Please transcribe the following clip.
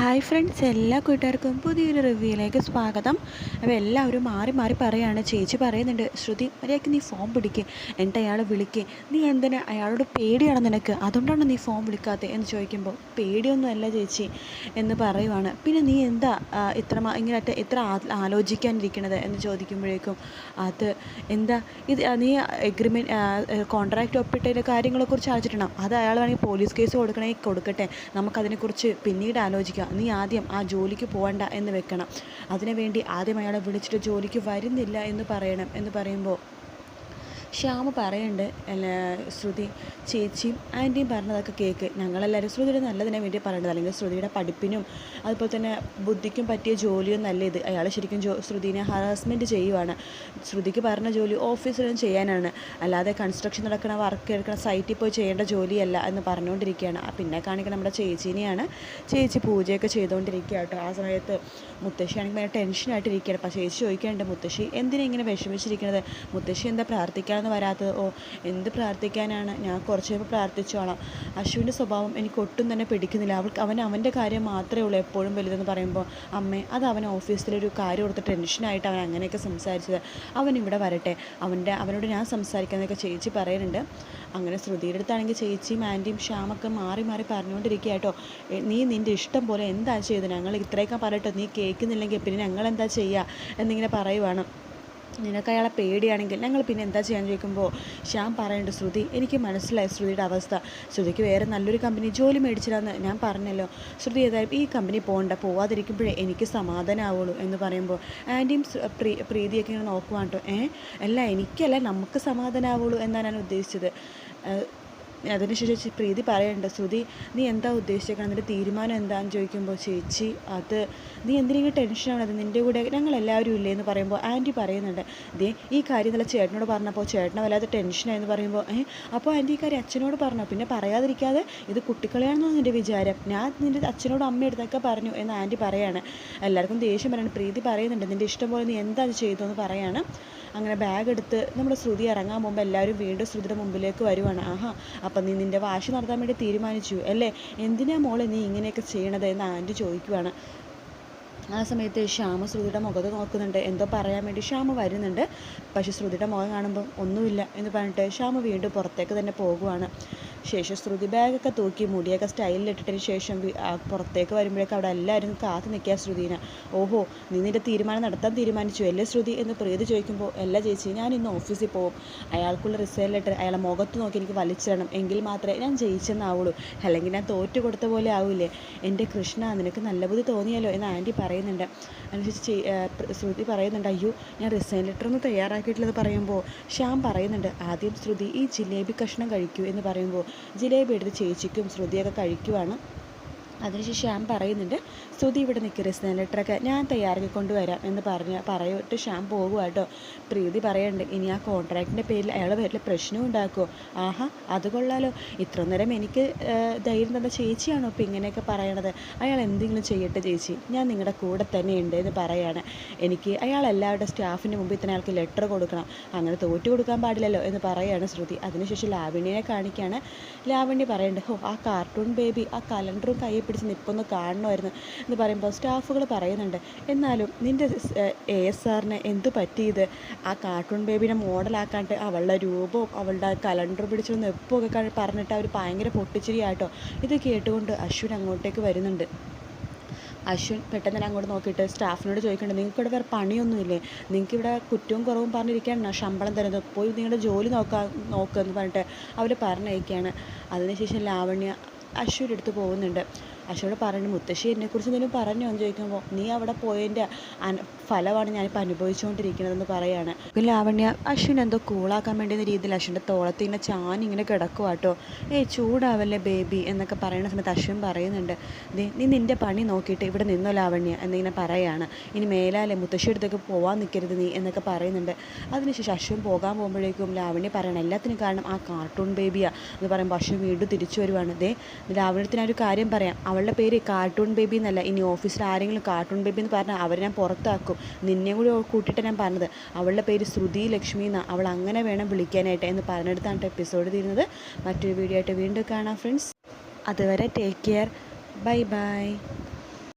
Hi friends എല്ലാ കൂട്ടുകാർക്കും പുതിയൊരു റിവ്യൂയിലേക്ക് സ്വാഗതം. അപ്പോൾ എല്ലാവരും മാറി മാറി പറയുകയാണ് ചേച്ചി പറയുന്നുണ്ട് ശ്രുതി മര്യാദയ്ക്ക് നീ ഫോൺ പിടിക്കുക എന്നിട്ട് അയാളെ വിളിക്കുക നീ എന്തിനാ? അയാളോട് പേടിയാണ് നിനക്ക്. അതുകൊണ്ടാണ് നീ ഫോൺ വിളിക്കാത്തത് എന്ന് ചോദിക്കുമ്പോൾ പേടിയൊന്നുമല്ല ചേച്ചി എന്ന് പറയുവാണ്. പിന്നെ നീ എന്താ ഇത്ര ഇങ്ങനെ ഇത്ര ആലോചിക്കാനിരിക്കണത്? എന്ന് ചോദിക്കുമ്പോഴേക്കും അത് എന്താ? ഇത് നീ എഗ്രിമെന്റ് കോൺട്രാക്റ്റ് ഒപ്പിട്ടതിന്റെ കാര്യങ്ങളെക്കുറിച്ച് ആലോചിച്ചിട്ടുണ്ടോ? അത് അയാൾ വേണമെങ്കിൽ പോലീസ് കേസ് കൊടുക്കണമെങ്കിൽ കൊടുക്കട്ടെ. നമുക്കതിനെക്കുറിച്ച് പിന്നീട് ആലോചിക്കാം. നീ ആദ്യം ആ ജോലിക്ക് പോകണ്ട എന്ന് വെക്കണം. അതിനുവേണ്ടി ആദ്യം അയാളെ വിളിച്ചിട്ട് ജോലിക്ക് വരുന്നില്ല എന്ന് പറയണം എന്ന് പറയുമ്പോൾ ശ്യാമ പറയുന്നുണ്ട് ശ്രുതി ചേച്ചിയും ആന്റിയും പറഞ്ഞതൊക്കെ കേൾക്ക് ഞങ്ങളെല്ലാവരും ശ്രുതിയുടെ നല്ലതിനെ വേണ്ടി പറയേണ്ടത് അല്ലെങ്കിൽ ശ്രുതിയുടെ പഠിപ്പിനും അതുപോലെ തന്നെ ബുദ്ധിക്കും പറ്റിയ ജോലിയും നല്ല ഇത്. അയാൾ ശരിക്കും ജോ ശ്രുതിനെ ഹറാസ്മെന്റ് ചെയ്യുവാണ്. ശ്രുതിക്ക് പറഞ്ഞ ജോലി ഓഫീസിലും ചെയ്യാനാണ്. അല്ലാതെ കൺസ്ട്രക്ഷൻ നടക്കുന്ന വർക്ക് എടുക്കുന്ന സൈറ്റിൽ പോയി ചെയ്യേണ്ട ജോലിയല്ല എന്ന് പറഞ്ഞുകൊണ്ടിരിക്കുകയാണ്. പിന്നെ കാണിക്കുന്ന നമ്മുടെ ചേച്ചീനെയാണ് ചേച്ചി പൂജയൊക്കെ ചെയ്തുകൊണ്ടിരിക്കുക കേട്ടോ. ആ സമയത്ത് മുത്തശ്ശിയാണെങ്കിൽ ഭയങ്കര ടെൻഷനായിട്ടിരിക്കുകയാണ് അപ്പോൾ ചേച്ചി ചോദിക്കാനുണ്ട് മുത്തശ്ശി എന്തിനാ ഇങ്ങനെ വിഷമിച്ചിരിക്കുന്നത്? മുത്തശ്ശി എന്താ പ്രാർത്ഥിക്കാമെന്ന് വരാത്തത് ഓ എന്ത് പ്രാർത്ഥിക്കാനാണ്? ഞാൻ കുറച്ച് കഴിയുമ്പോൾ പ്രാർത്ഥിച്ചോളാം. അശ്വിന്റെ സ്വഭാവം എനിക്ക് ഒട്ടും തന്നെ പിടിക്കുന്നില്ല. അവൾക്ക് അവൻ അവന്റെ കാര്യം മാത്രമേ ഉള്ളൂ എപ്പോഴും വലുതെന്ന് പറയുമ്പോൾ അമ്മേ അത് അവൻ ഓഫീസിലൊരു കാര്യം കൊടുത്ത് ടെൻഷനായിട്ട് അവൻ അങ്ങനെയൊക്കെ സംസാരിച്ചത്. അവൻ ഇവിടെ വരട്ടെ. അവന്റെ അവനോട് ഞാൻ സംസാരിക്കാമെന്നൊക്കെ ചേച്ചി പറയുന്നുണ്ട്. അങ്ങനെ ശ്രുതിയുടെ അടുത്താണെങ്കിൽ ചേച്ചിയും ആന്റിയും ശ്യാമൊക്കെ മാറി മാറി പറഞ്ഞുകൊണ്ടിരിക്കുക കേട്ടോ. നീ നിന്റെ ഇഷ്ടം പോലെ എന്താ ചെയ്തത്? ഞങ്ങൾ ഇത്രയൊക്കെ പറയട്ടെ നീ കേൾക്കുന്നില്ലെങ്കിൽ പിന്നെ ഞങ്ങൾ എന്താ ചെയ്യുക എന്നിങ്ങനെ പറയുവാണ്. നിനക്ക് അയാളെ പേടിയാണെങ്കിൽ ഞങ്ങൾ പിന്നെ എന്താ ചെയ്യാൻ ചോദിക്കുമ്പോൾ ശ്യാം പറയേണ്ട ശ്രുതി എനിക്ക് മനസ്സിലായി ശ്രുതിയുടെ അവസ്ഥ. ശ്രുതിക്ക് വേറെ നല്ലൊരു കമ്പനി ജോലി മേടിച്ചിടാന്ന് ഞാൻ പറഞ്ഞല്ലോ. ശ്രുതി ഏതായാലും ഈ കമ്പനി പോകണ്ട പോവാതിരിക്കുമ്പോഴേ എനിക്ക് സമാധാനമാവുള്ളൂ എന്ന് പറയുമ്പോൾ ആന്റിയും പ്രീ പ്രീതിയൊക്കെ ഇങ്ങനെ നോക്കുവാണ് കേട്ടോ ഏ? അല്ല എനിക്കല്ല നമുക്ക് സമാധാനമാവുള്ളൂ എന്നാണ് ഞാൻ ഉദ്ദേശിച്ചത്. അതിനുശേഷം പ്രീതി പറയണ്ട ശ്രുതി നീ എന്താ ഉദ്ദേശിച്ചേക്കണം നിന്റെ തീരുമാനം എന്താണെന്ന് ചോദിക്കുമ്പോൾ ചേച്ചി അത് നീ എന്തിനെങ്കിലും ടെൻഷനാണത് നിന്റെ കൂടെ ഞങ്ങൾ എല്ലാവരും ഇല്ലേ? എന്ന് പറയുമ്പോൾ ആന്റി പറയുന്നുണ്ട് ദേ ഈ കാര്യം നല്ല ചേട്ടനോട് പറഞ്ഞപ്പോൾ ചേട്ടനെ വല്ലാതെ ടെൻഷനായെന്ന് പറയുമ്പോൾ ഏഹ് അപ്പോൾ ആന്റി ഈ കാര്യം അച്ഛനോട് പറഞ്ഞു? പിന്നെ പറയാതിരിക്കാതെ ഇത് കുട്ടികളെയാണെന്നാണ് നിന്റെ വിചാരം? ഞാൻ നിന്റെ അച്ഛനോടും അമ്മയെടുത്തൊക്കെ പറഞ്ഞു എന്ന് ആന്റി പറയാണ്. എല്ലാവർക്കും ദേഷ്യം പറയണം പ്രീതി പറയുന്നുണ്ട് നിന്റെ ഇഷ്ടം പോലെ നീ എന്താ അത് ചെയ്തു എന്ന് പറയാണ്. അങ്ങനെ ബാഗ് എടുത്ത് നമ്മുടെ ശ്രുതി ഇറങ്ങാൻ പോകുമ്പോൾ എല്ലാവരും വീണ്ടും ശ്രുതിയുടെ മുമ്പിലേക്ക് വരുവാണ്. ആഹാ അപ്പം നീ നിന്റെ വാശി നടത്താൻ വേണ്ടി തീരുമാനിച്ചു അല്ലേ? എന്തിനാ മോളെ നീ ഇങ്ങനെയൊക്കെ ചെയ്യണത് എന്ന് ആന്റി ചോദിക്കുവാണ്. ആ സമയത്ത് ശ്യാമ ശ്രുതിയുടെ മുഖത്ത് നോക്കുന്നുണ്ട്. എന്തോ പറയാൻ വേണ്ടി ശ്യാമ വരുന്നുണ്ട്. പക്ഷേ ശ്രുതിയുടെ മുഖം കാണുമ്പോൾ ഒന്നുമില്ല എന്ന് പറഞ്ഞിട്ട് ശ്യാമ വീണ്ടും പുറത്തേക്ക് തന്നെ പോകുവാണ്. ശേഷം ശ്രുതി ബാഗൊക്കെ തൂക്കി മുടിയൊക്കെ സ്റ്റൈലിലിട്ടിട്ടതിന് ശേഷം പുറത്തേക്ക് വരുമ്പോഴേക്കും അവിടെ എല്ലാവരും കാത്തു നിൽക്കുക ശ്രുതിനെ. ഓഹോ നീ നിന്റെ തീരുമാനം നടത്താൻ തീരുമാനിച്ചു. അല്ലേ ശ്രുതി? എന്ന് പ്രീതി ചോദിക്കുമ്പോൾ അല്ല ചേച്ചി ഞാൻ ഇന്ന് ഓഫീസിൽ പോകും. അയാൾക്കുള്ള റിസൈൻ ലെറ്റർ അയാളെ മുഖത്ത് നോക്കി എനിക്ക് വലിച്ചിടണം. എങ്കിൽ മാത്രമേ ഞാൻ ജയിച്ചെന്നാവുള്ളൂ. അല്ലെങ്കിൽ ഞാൻ തോറ്റു കൊടുത്ത പോലെ ആവില്ലേ? എന്റെ കൃഷ്ണ നിനക്ക് നല്ല ബുദ്ധി തോന്നിയല്ലോ? എന്ന് ആന്റി പറയുന്നുണ്ട്. അനുസരിച്ച് ശ്രുതി പറയുന്നുണ്ട് അയ്യോ ഞാൻ റിസൈൻ ലെറ്റർ ഒന്ന് തയ്യാറാക്കിയിട്ടുള്ളത് പറയുമ്പോൾ ശ്യാം പറയുന്നുണ്ട് ആദ്യം ശ്രുതി ഈ ജിലേബി കഷ്ണം കഴിക്കൂ എന്ന് പറയുമ്പോൾ ജിലേബി എടുത്ത് ചേച്ചിക്കും ശ്രുതിയൊക്കെ കഴിക്കുവാണ്. അതിനുശേഷം ശ്യാം പറയുന്നുണ്ട് സ്തുതി ഇവിടെ നിൽക്കുക റിസൈൻ ലെറ്ററൊക്കെ ഞാൻ തയ്യാറാക്കി കൊണ്ടുവരാം എന്ന് പറഞ്ഞ് പറയിട്ട് ശ്യാം പോകുക കേട്ടോ പ്രീതി പറയുന്നുണ്ട് ഇനി ആ കോൺട്രാക്റ്റിന്റെ പേരിൽ അയാളെ പേരിൽ പ്രശ്നം ഉണ്ടാക്കുമോ ആഹാ അത് കൊള്ളാലോ. ഇത്ര നേരം എനിക്ക് ധൈര്യം തന്ന ചേച്ചിയാണോ ഇപ്പം ഇങ്ങനെയൊക്കെ പറയണത്? അയാൾ എന്തെങ്കിലും ചെയ്യട്ടെ ചേച്ചി ഞാൻ നിങ്ങളുടെ കൂടെ തന്നെ ഉണ്ട് എന്ന് പറയാണ്. എനിക്ക് അയാൾ എല്ലാവരുടെ സ്റ്റാഫിന്റെ മുമ്പിൽ തന്നെ അയാൾക്ക് ലെറ്റർ കൊടുക്കണം. അങ്ങനെ തോറ്റു കൊടുക്കാൻ പാടില്ലല്ലോ എന്ന് പറയാണ് ശ്രുതി. അതിനുശേഷം ലാവണ്യനെ കാണിക്കുകയാണ് ലാവണ്യ പറയുന്നുണ്ട് ഓ ആ കാർട്ടൂൺ ബേബി ആ കലണ്ടറും കയ്യിൽ പിടിച്ച് നിൽപ്പൊന്ന് കാണണമായിരുന്നു എന്ന് പറയുമ്പോൾ സ്റ്റാഫുകൾ പറയുന്നുണ്ട് എന്നാലും നിന്റെ എ എസ് ആറിന് എന്ത് പറ്റിയത്? ആ കാർട്ടൂൺ ബേബിനെ മോഡലാക്കാണ്ട് അവളുടെ രൂപവും അവളുടെ കലണ്ടർ പിടിച്ചു നെപ്പൊക്കെ പറഞ്ഞിട്ട് അവർ ഭയങ്കര പൊട്ടിച്ചിരിയാട്ടോ. ഇത് കേട്ടുകൊണ്ട് അശ്വിൻ അങ്ങോട്ടേക്ക് വരുന്നുണ്ട്. അശ്വിൻ പെട്ടെന്ന് തന്നെ അങ്ങോട്ട് നോക്കിയിട്ട് സ്റ്റാഫിനോട് ചോദിക്കുന്നുണ്ട് നിങ്ങൾക്ക് ഇവിടെ വേറെ പണിയൊന്നുമില്ലേ? നിങ്ങൾക്ക് ഇവിടെ കുറ്റവും കുറവും പറഞ്ഞിരിക്കുകയാണ് ശമ്പളം തരുന്നത്? പോയി നിങ്ങളുടെ ജോലി നോക്കാൻ നോക്കുക എന്ന് പറഞ്ഞിട്ട് അവർ പറഞ്ഞയക്കുകയാണ്. അതിനുശേഷം ലാവണ്യ അശ്വിന്റെ അടുത്ത് പോകുന്നുണ്ട്. അശ്വിനോട് പറയുന്നുണ്ട് മുത്തശ്ശി എന്നെക്കുറിച്ച് എന്തെങ്കിലും പറഞ്ഞോ? എന്ന് ചോദിക്കുമ്പോൾ നീ അവിടെ പോയതിന്റെ ഫലമാണ് ഞാനിപ്പോൾ അനുഭവിച്ചുകൊണ്ടിരിക്കുന്നതെന്ന് പറയാണ്. ഇപ്പം ലാവണ്യ അശ്വിൻ എന്തോ കൂളാക്കാൻ വേണ്ടിയെന്ന രീതിയിൽ അശ്വിന്റെ തോളത്ത് ഇങ്ങനെ ചാനിങ്ങനെ ഇങ്ങനെ കിടക്കുക കേട്ടോ ഏയ് ചൂടാവല്ലേ ബേബി? എന്നൊക്കെ പറയുന്ന സമയത്ത് അശ്വിൻ പറയുന്നുണ്ട് നീ നിന്റെ പണി നോക്കിയിട്ട് ഇവിടെ നിന്നോ ലാവണ്യ? എന്നിങ്ങനെ പറയാണ്. ഇനി മേലാലെ മുത്തശ്ശി അടുത്തേക്ക് പോകാൻ നിൽക്കരുത് നീ എന്നൊക്കെ പറയുന്നുണ്ട്. അതിനുശേഷം അശ്വിൻ പോകാൻ പോകുമ്പോഴേക്കും ലാവണ്യ പറയണം എല്ലാത്തിനും കാരണം ആ കാർട്ടൂൺ ബേബിയാണ് എന്ന് പറയുമ്പോൾ അശ്വിൻ വീണ്ടും തിരിച്ചു വരുവാണ്. ദേ ആ ഒരു കാര്യം പറയാം. അവളുടെ പേര് കാർട്ടൂൺ ബേബി എന്നല്ല. ഇനി ഓഫീസിൽ ആരെങ്കിലും കാർട്ടൂൺ ബേബി എന്ന് പറഞ്ഞാൽ അവരെ ഞാൻ പുറത്താക്കും. നിന്നെയും കൂടി കൂട്ടിയിട്ട് ഞാൻ പറഞ്ഞത്. അവളുടെ പേര് ശ്രുതി ലക്ഷ്മി എന്നാണ് അവൾ അങ്ങനെ വേണം വിളിക്കാനായിട്ട് എന്ന് പറഞ്ഞെടുത്താണ് എപ്പിസോഡ് തീരുന്നത്. മറ്റൊരു വീഡിയോ ആയിട്ട് വീണ്ടും കാണാം ഫ്രണ്ട്സ് അതുവരെ ടേക്ക് കെയർ ബൈ ബൈ